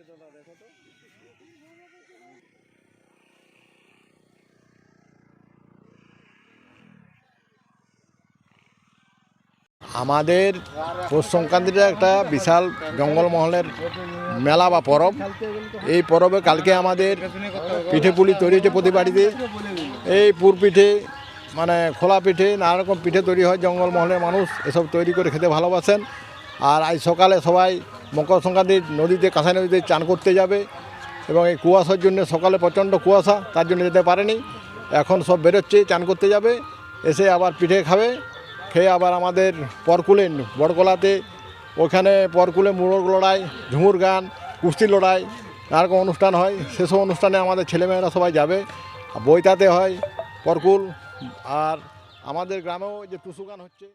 রে দাদা, দেখো তো। আমাদের পৌষ সংক্রান্তিটা একটা বিশাল জঙ্গলমহলের মেলা বা পরব। এই পরবে কালকে আমাদের পিঠে পুলি তৈরি হচ্ছে প্রতি বাড়িতে। এই পুর পিঠে মানে খোলা পিঠে, নানা রকম পিঠে তৈরি হয় জঙ্গলমহলের মানুষ এসব তৈরি করে খেতে ভালোবাসেন। আর আজ সকালে সবাই মকর সংক্রান্তির নদীতে, কাঁসাই নদীতে চান করতে যাবে এবং এই কুয়াশার জন্য সকালে প্রচণ্ড কুয়াশা, তার জন্য যেতে পারেনি। এখন সব বেরোচ্ছে, চান করতে যাবে, এসে আবার পিঠে খাবে, খেয়ে আবার আমাদের পরকুলে বড়কলাতে ওখানে পরকুলে মুরগ লড়াই, ঝুমুর গান, কুস্তি লড়াই নানারকম অনুষ্ঠান হয় সেসব অনুষ্ঠানে আমাদের ছেলেমেয়েরা সবাই যাবে আর বইতাতে হয় পরকুল, আর আমাদের গ্রামেও যে টুসু গান হচ্ছে।